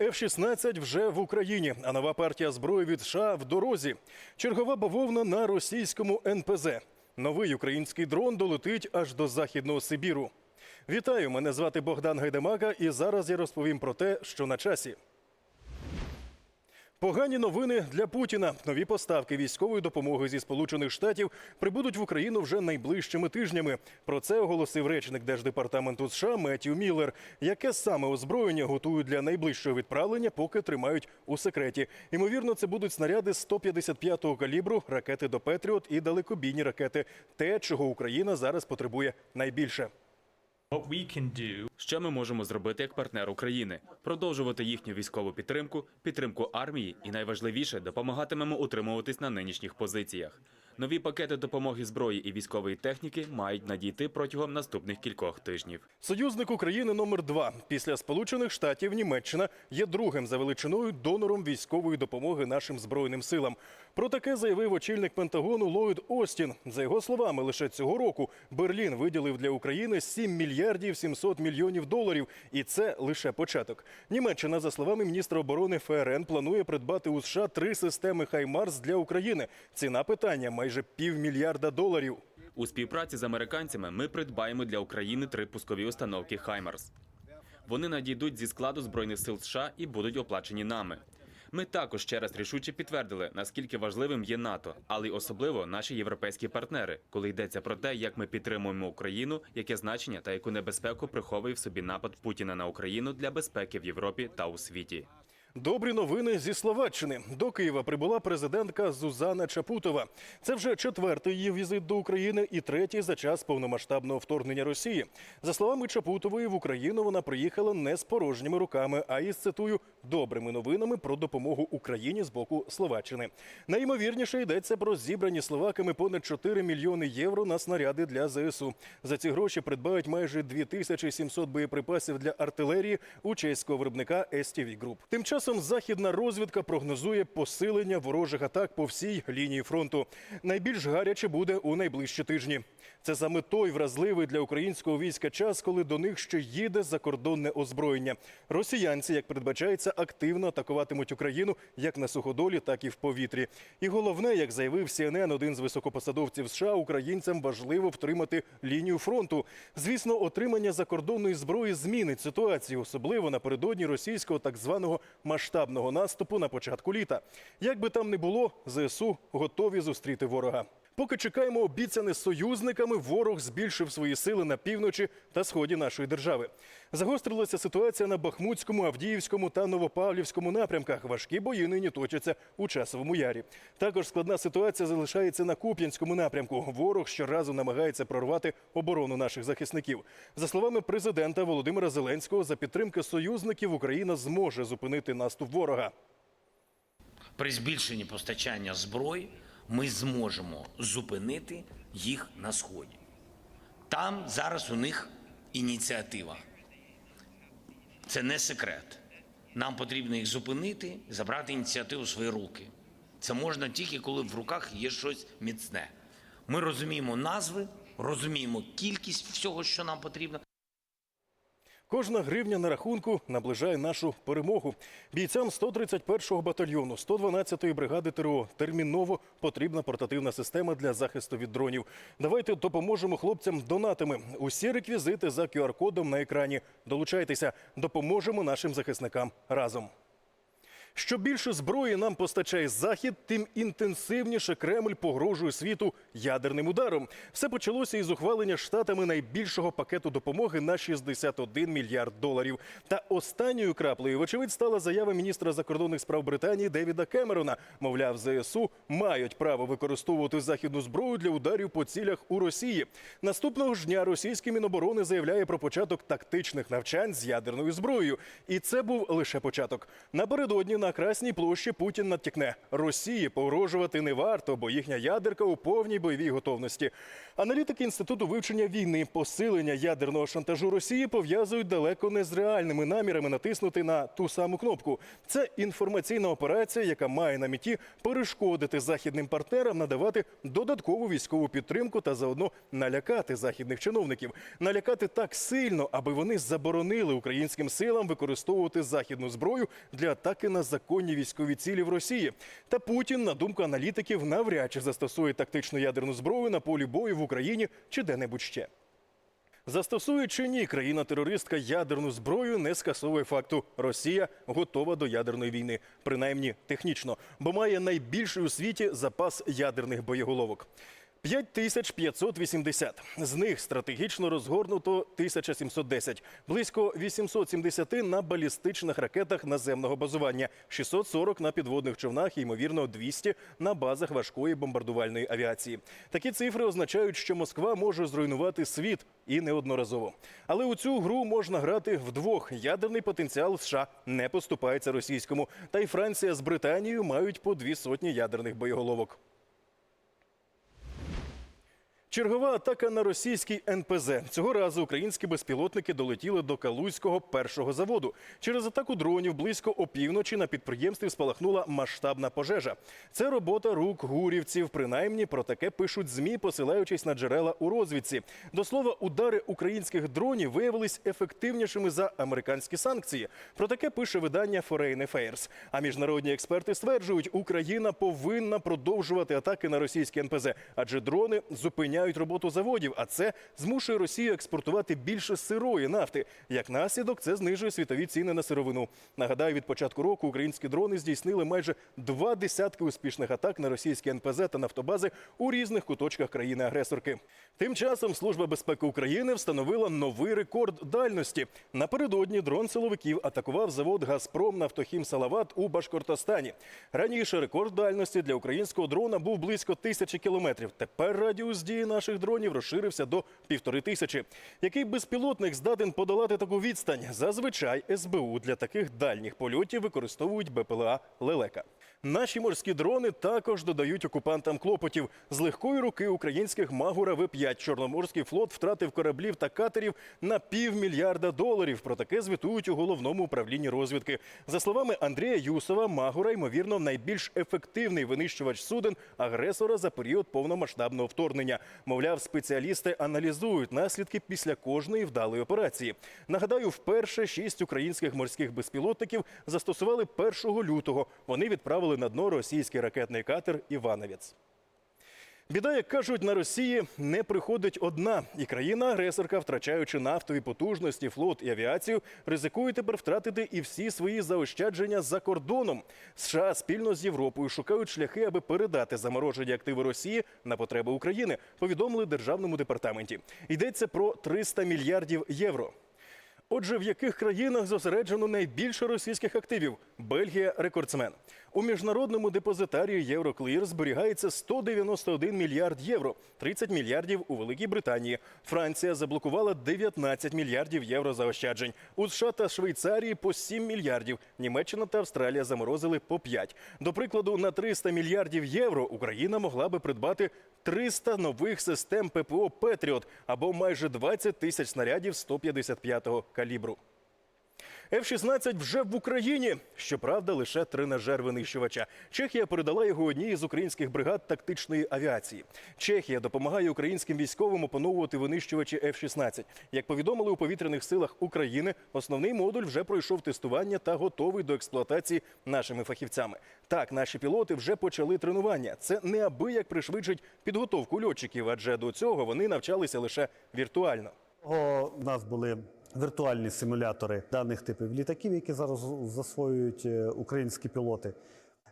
F-16 вже в Україні, а нова партія зброї від США в дорозі. Чергова бавовна на російському НПЗ. Новий український дрон долетить аж до західного Сибіру. Вітаю! Мене звати Богдан Гайдамака, і зараз я розповім про те, що на часі. Погані новини для Путіна. Нові поставки військової допомоги зі Сполучених Штатів прибудуть в Україну вже найближчими тижнями. Про це оголосив речник Держдепартаменту США Меттью Міллер. Яке саме озброєння готують для найближчого відправлення, поки тримають у секреті. Ймовірно, це будуть снаряди 155-го калібру, ракети до Петріот і далекобійні ракети. Те, чого Україна зараз потребує найбільше. Що ми можемо зробити як партнер України? Продовжувати їхню військову підтримку, підтримку армії і найважливіше допомагатимемо утримуватись на нинішніх позиціях. Нові пакети допомоги зброї і військової техніки мають надійти протягом наступних кількох тижнів. Союзник України номер два після Сполучених Штатів Німеччина є другим за величиною донором військової допомоги нашим збройним силам. Про таке заявив очільник Пентагону Ллойд Остін. За його словами, лише цього року Берлін виділив для України 7 мільярдів 700 мільйонів доларів, і це лише початок. Німеччина, за словами міністра оборони ФРН, планує придбати у США три системи Хаймарс для України. Ціна питання майже півмільярда доларів. У співпраці з американцями ми придбаємо для України три пускові установки Хаймарс. Вони надійдуть зі складу збройних сил США і будуть оплачені нами. Ми також ще раз рішуче підтвердили, наскільки важливим є НАТО, але й особливо наші європейські партнери, коли йдеться про те, як ми підтримуємо Україну, яке значення та яку небезпеку приховує в собі напад Путіна на Україну для безпеки в Європі та у світі. Добрі новини зі Словаччини. До Києва прибула президентка Зузана Чапутова. Це вже четвертий її візит до України і третій за час повномасштабного вторгнення Росії. За словами Чапутової, в Україну вона приїхала не з порожніми руками, а із цитую добрими новинами про допомогу Україні з боку Словаччини. Найімовірніше йдеться про зібрані словаками понад 4 мільйони євро на снаряди для ЗСУ. За ці гроші придбають майже 2700 боєприпасів для артилерії у чеського виробника STV Group. Тим часом західна розвідка прогнозує посилення ворожих атак по всій лінії фронту. Найбільш гаряче буде у найближчі тижні. Це саме той вразливий для українського війська час, коли до них ще їде закордонне озброєння. Росіянці, як передбачається, активно атакуватимуть Україну як на суходолі, так і в повітрі. І головне, як заявив CNN, один з високопосадовців США, українцям важливо втримати лінію фронту. Звісно, отримання закордонної зброї змінить ситуацію, особливо напередодні російського так званого масштабного наступу на початку літа. Як би там не було, ЗСУ готові зустріти ворога. Поки чекаємо обіцяне союзниками, ворог збільшив свої сили на півночі та сході нашої держави. Загострилася ситуація на Бахмутському, Авдіївському та Новопавлівському напрямках. Важкі бої нині точаться у часовому ярі. Також складна ситуація залишається на Куп'янському напрямку. Ворог щоразу намагається прорвати оборону наших захисників. За словами президента Володимира Зеленського, за підтримки союзників Україна зможе зупинити наступ ворога. При збільшенні постачання зброї ми зможемо зупинити їх на сході. Там зараз у них ініціатива. Це не секрет. Нам потрібно їх зупинити, забрати ініціативу в свої руки. Це можна тільки коли в руках є щось міцне. Ми розуміємо назви, розуміємо кількість всього, що нам потрібно. Кожна гривня на рахунку наближає нашу перемогу. Бійцям 131-го батальйону 112-ї бригади ТРО терміново потрібна портативна система для захисту від дронів. Давайте допоможемо хлопцям донатами. Усі реквізити за QR-кодом на екрані. Долучайтеся, допоможемо нашим захисникам разом. Що більше зброї нам постачає Захід, тим інтенсивніше Кремль погрожує світу ядерним ударом. Все почалося із ухвалення штатами найбільшого пакету допомоги на 61 мільярд доларів. Та останньою краплею, вочевидь, стала заява міністра закордонних справ Британії Девіда Кемерона. Мовляв, ЗСУ мають право використовувати західну зброю для ударів по цілях у Росії. Наступного ж дня російський міноборони заявляє про початок тактичних навчань з ядерною зброєю. І це був лише початок. Напередодні на Красній площі Путін натякне Росії погрожувати не варто, бо їхня ядерка у повній бойовій готовності. Аналітики інституту вивчення війни посилення ядерного шантажу Росії пов'язують далеко не з реальними намірами натиснути на ту саму кнопку. Це інформаційна операція, яка має на меті перешкодити західним партнерам надавати додаткову військову підтримку та заодно налякати західних чиновників, налякати так сильно, аби вони заборонили українським силам використовувати західну зброю для атаки на законні військові цілі в Росії. Та Путін, на думку аналітиків, навряд чи застосує тактичну ядерну зброю на полі бою в Україні чи де-небудь ще. Застосує чи ні країна-терористка ядерну зброю, не скасовує факту. Росія готова до ядерної війни, принаймні технічно, бо має найбільший у світі запас ядерних боєголовок. 5580. З них стратегічно розгорнуто 1710, близько 870 на балістичних ракетах наземного базування, 640 на підводних човнах і, ймовірно, 200 на базах важкої бомбардувальної авіації. Такі цифри означають, що Москва може зруйнувати світ і неодноразово. Але у цю гру можна грати вдвох. Ядерний потенціал США не поступається російському. Та й Франція з Британією мають по дві сотні ядерних боєголовок. Чергова атака на російський НПЗ. Цього разу українські безпілотники долетіли до Калузького першого заводу. Через атаку дронів близько опівночі на підприємстві спалахнула масштабна пожежа. Це робота рук гурівців. Принаймні про таке пишуть змі, посилаючись на джерела у розвідці. До слова, удари українських дронів виявились ефективнішими за американські санкції. Про таке пише видання Foreign Affairs. А міжнародні експерти стверджують, Україна повинна продовжувати атаки на російські НПЗ, адже дрони зупиняють роботу заводів, а це змушує Росію експортувати більше сирої нафти. Як наслідок, це знижує світові ціни на сировину. Нагадаю, від початку року українські дрони здійснили майже два десятки успішних атак на російські НПЗ та нафтобази у різних куточках країни-агресорки. Тим часом Служба безпеки України встановила новий рекорд дальності. Напередодні дрон силовиків атакував завод Газпром Нафтохім Салават у Башкортостані. Раніше рекорд дальності для українського дрона був близько тисячі кілометрів. Тепер радіус дії наших дронів розширився до півтори тисячі. Який безпілотник здатен подолати таку відстань? Зазвичай СБУ для таких дальніх польотів використовують БПЛА Лелека. Наші морські дрони також додають окупантам клопотів. З легкої руки українських Магура В-5 Чорноморський флот втратив кораблів та катерів на півмільярда доларів. Про таке звітують у головному управлінні розвідки. За словами Андрія Юсова, Магура, ймовірно, найбільш ефективний винищувач суден агресора за період повномасштабного вторгнення. Мовляв, спеціалісти аналізують наслідки після кожної вдалої операції. Нагадаю, вперше шість українських морських безпілотників застосували 1 лютого. Вони відправили на дно російський ракетний катер Івановець. Біда, як кажуть, на Росії не приходить одна, і країна-агресорка, втрачаючи нафтові потужності, флот і авіацію, ризикує тепер втратити і всі свої заощадження за кордоном. США спільно з Європою шукають шляхи, аби передати заморожені активи Росії на потреби України. Повідомили державному департаменті. Йдеться про 300 мільярдів євро. Отже, в яких країнах зосереджено найбільше російських активів? Бельгія рекордсмен. У міжнародному депозитарії Євроклір зберігається 191 мільярд євро, 30 мільярдів у Великій Британії. Франція заблокувала 19 мільярдів євро заощаджень. У США та Швейцарії по 7 мільярдів. Німеччина та Австралія заморозили по 5. До прикладу, на 300 мільярдів євро Україна могла би придбати 300 нових систем ППО Петріот або майже 20 тисяч снарядів 155-го калібру. F-16 вже в Україні. Щоправда, лише тренажер винищувача. Чехія передала його одній із українських бригад тактичної авіації. Чехія допомагає українським військовим опановувати винищувачі F-16. Як повідомили у повітряних силах України, основний модуль вже пройшов тестування та готовий до експлуатації нашими фахівцями. Так, наші пілоти вже почали тренування. Це неабияк пришвидшить підготовку льотчиків, адже до цього вони навчалися лише віртуально. О, У нас були віртуальні симулятори даних типів літаків, які зараз засвоюють е, українські пілоти.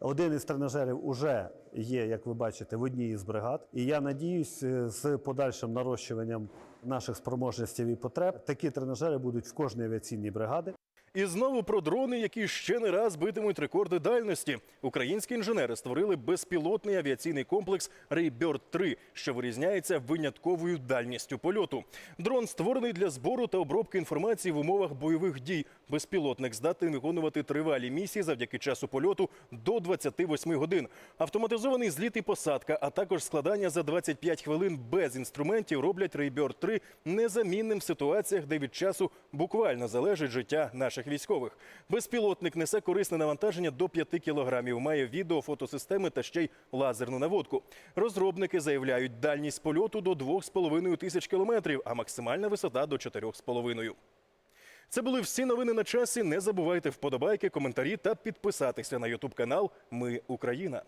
Один із тренажерів вже є, як ви бачите, в одній із бригад. І я надіюсь, е, з подальшим нарощуванням наших спроможностей і потреб такі тренажери будуть в кожній авіаційній бригаді. І знову про дрони, які ще не раз битимуть рекорди дальності. Українські інженери створили безпілотний авіаційний комплекс Raybird 3, що вирізняється винятковою дальністю польоту. Дрон створений для збору та обробки інформації в умовах бойових дій. Безпілотник здатний виконувати тривалі місії завдяки часу польоту до 28 годин. Автоматизований зліт і посадка, а також складання за 25 хвилин без інструментів роблять Raybird 3 незамінним в ситуаціях, де від часу буквально залежить життя наших військових. Безпілотник несе корисне навантаження до 5 кілограмів, має відео, фотосистеми та ще й лазерну наводку. Розробники заявляють дальність польоту до 2,5 тисяч кілометрів, а максимальна висота до 4,5. Це були всі новини на часі. Не забувайте вподобайки, коментарі та підписатися на Ютуб канал Ми Україна.